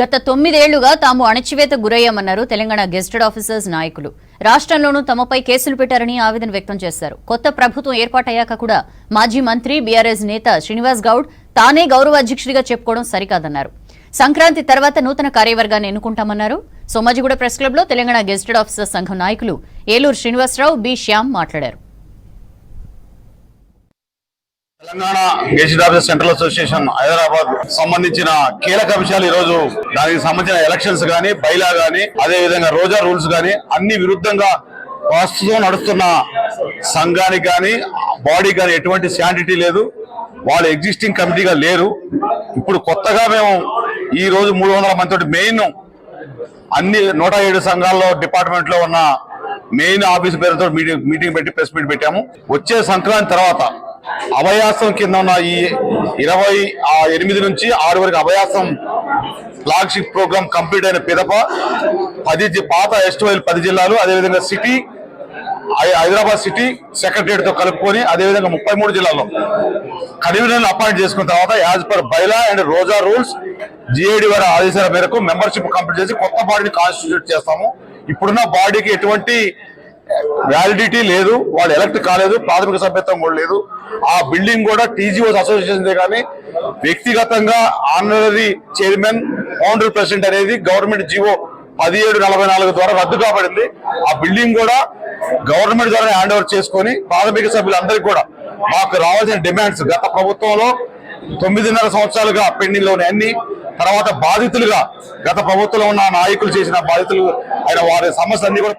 గత తొమ్మిదేళ్ళుగా తాము అణచివేత గురయ్యామన్నారు తెలంగాణ గెస్టెడ్ ఆఫీసర్స్ నాయకులు. రాష్ట్రంలోనూ తమపై కేసులు పెట్టారని ఆవేదన వ్యక్తం చేశారు. కొత్త ప్రభుత్వం ఏర్పాటయ్యాక కూడా మాజీ మంత్రి బీఆర్ఎస్ నేత శ్రీనివాస్ గౌడ్ తానే గౌరవ అధ్యక్షుడిగా చెప్పుకోవడం సరికాదన్నారు. సంక్రాంతి తర్వాత నూతన కార్యవర్గాన్ని ఎన్నుకుంటామన్నారు. సోమాజిగూడ ప్రెస్ క్లబ్లో తెలంగాణ గెస్టెడ్ ఆఫీసర్స్ సంఘం నాయకులు ఏలూరు శ్రీనివాసరావు బి శ్యామ్ మాట్లాడారు. Telangana gazette officer central association Hyderabad సంబంధించిన కీలక విషయాలు ఈ రోజు దానికి సంబంధించిన ఎలక్షన్స్ గానీ బైలా గానీ అదే విధంగా రోజా రూల్స్ గానీ అన్ని విరుద్ధంగా ప్రస్తుతం నడుస్తున్న సంఘానికి కానీ బాడీ కానీ ఎటువంటి శాంటిటీ లేదు. వాళ్ళు ఎగ్జిస్టింగ్ కమిటీగా లేరు. ఇప్పుడు కొత్తగా మేము ఈ రోజు మూడు వందల మంది మెయిన్ అన్ని నూట ఏడు సంఘాల్లో డిపార్ట్మెంట్లో ఉన్న మెయిన్ ఆఫీస్ పేరుతో మీటింగ్ మీటింగ్ పెట్టి ప్రెస్ మీట్ పెట్టాము. వచ్చే సంక్రాంతి తర్వాత అభయాసం కింద ఉన్న ఈ ఇరవై ఆ ఎనిమిది నుంచి ఆరు వరకు అభయాసం ఫ్లాగ్షిప్ ప్రోగ్రామ్ కంప్లీట్ అయిన పిదప పది జి- పాత ఎస్టివైల్ పది జిల్లాలు అదేవిధంగా సిటీ హైదరాబాద్ సిటీ సెక్రటరియట్తో కలుపుకొని అదేవిధంగా ముప్పై మూడు జిల్లాల్లో కన్వీనర్లు అపాయింట్ చేసుకున్న తర్వాత యాజ్ పర్ బైలా అండ్ రోజా రూల్స్ జిఐడి వారి ఆదేశాల మేరకు మెంబర్షిప్ కంప్లీట్ చేసి కొత్త బాడీని కాన్స్టిట్యూట్ చేస్తాము. ఇప్పుడున్న బాడీకి ఎటువంటి వ్యాలిడిటీ లేదు వాళ్ళు ఎలక్ట్ కాలేదు ప్రాథమిక సభ్యత్వం కూడా లేదు. ఆ బిల్డింగ్ కూడా టీజీఓస్ అసోసియేషన్ కానీ వ్యక్తిగతంగా ఆనరీ చైర్మన్ ఫౌండర్ ప్రెసిడెంట్ అనేది గవర్నమెంట్ జీవో పదిహేడు నలభై నాలుగు ద్వారా రద్దు కాబడింది. ఆ బిల్డింగ్ కూడా గవర్నమెంట్ ద్వారా హ్యాండ్ ఓవర్ చేసుకొని ప్రాథమిక సభ్యులందరికీ కూడా మాకు రావాల్సిన డిమాండ్స్ గత ప్రభుత్వంలో తొమ్మిదిన్నర సంవత్సరాలుగా పెండింగ్లోని అన్ని తర్వాత బాధితులుగా గత ప్రభుత్వంలో ఉన్న నాయకులు చేసిన బాధితులు ఆయన వారి సమస్యలన్నీ కూడా